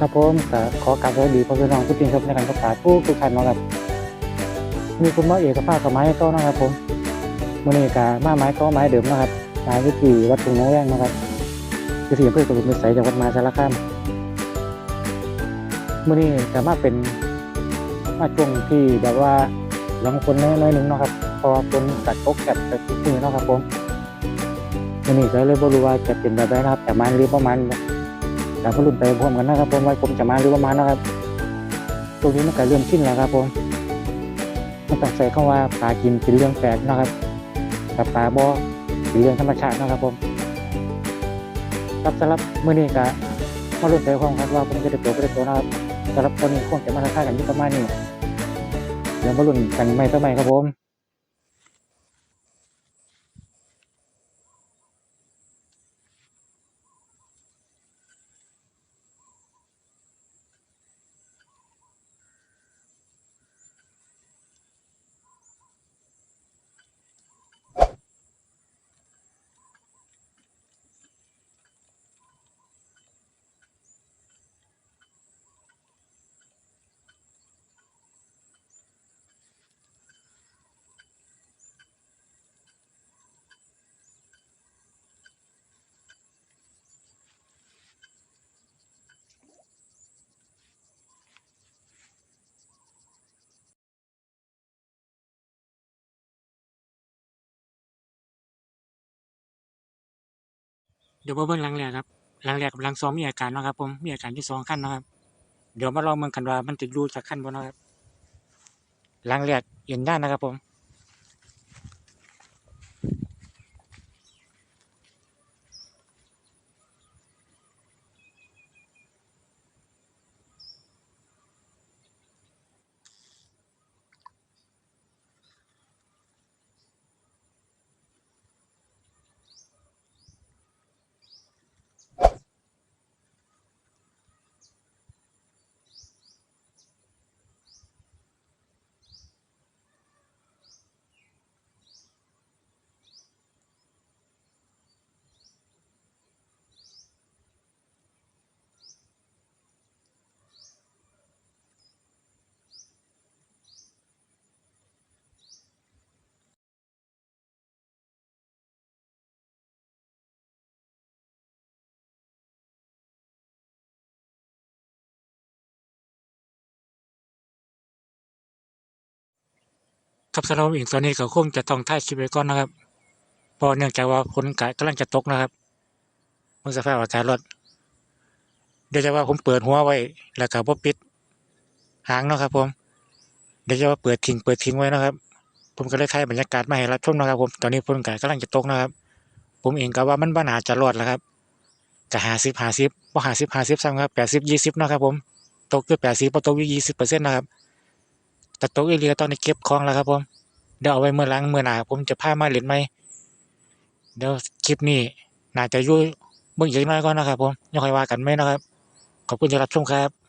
ครับผมก็ขอกราบสวัสดีพ่อพี่น้องผู้ติดชมในการประกาศผู้ทุกท่านนะครับมีคุณหมอเอกภาพกับไม้ก็นาะครับผมมื่อนี้ก็มาไม้ก็ไม้เดิมนะครับไม้วิธีวัดตุงน้องแว่งนะครับคือที่อำเภอกระบุมิสัยจังหวัดมาสารคามมื่อนี้ก็มาเป็นมาช่วงที่แบบว่าหลังคนน้อยๆหนึ่งนะครับเพอคนกัดตกกัดกัดทุกมือนะครับผมมื่อนี้ก็เลยบรู้ว่าจะเป็นแบบไหนนะครับ แต่มันหรือประมาณ แต่พรุ่นไปพร้อมกันนะครับผมว่าผมจะมาหรือประมานะครับตรงนี้มันก็เริ่มชินแล้วครับผมมันต้องใส่คำว่าปลากินเป็นเรื่องแปลกนะครับแต่ปลาบ่เป็นเรื่องธรรมชาตินะครับผมครับสำหรับมื้อนี้ก็มาลุ้นไปพร้อมกันว่าผมจะได้ตัวไม่ได้ตัวนะครับสำหรับคนนี้คงจะมาทักทายกันอยู่ประมาณนี้เดี๋ยวมาลุ้นกันไม่ต่อไม่ครับผม เดี๋ยวมาเบิ่งหลังแรกครับหลังแรกกับหลังสองมีอาการนะครับ ผมมีอาการที่สองขั้นนะครับ เดี๋ยวมาลองเมืองกันว่ามันจะดูจากขั้นบนนะครับหลังแรกเย็นด้านนะครับผม ครับสำหรับอีกตอนนี้ก็คงจะต้องถ่ายคลิปไว้ก่อนนะครับเพราะเนื่องจากว่าฝนกะกำลังจะตกนะครับมื่อสภาพอากาศร้อนเดี๋ยวจะว่าผมเปิดหัวไว้แล้วก็บ่ปิดหางเนาะครับ ผม เดี๋ยวจะว่าเปิดทิ้งเปิดทิ้งไว้นะครับ ผมก็เลยถ่ายบรรยากาศมาให้รับชมนะครับ ผมตอนนี้ฝนกะกำลังจะตกนะครับ ผมเองก็ว่ามันบ่น่าจะรอดแล้วครับก็หาสิบหาสิบบ่ห้าสิบหาสิบซ้ำครับแปดสิบยี่สิบนะครับ ผมตกอยู่แปดสิบพอตกยี่สิบเปอร์เซ็นต์นะครับ แต่ตกอีเลียตอนนี้เก็บของแล้วครับผม เดี๋ยวเอาไว้เมื่อหลังเมื่อหน้าผมจะพามาเล่นไหมเดี๋ยวคลิปนี้น่าจะอยู่เบิ่งอีกน้อยก่อนนะครับผมยังค่อยว่ากันไหมนะครับ ขอบคุณที่รับชมครับ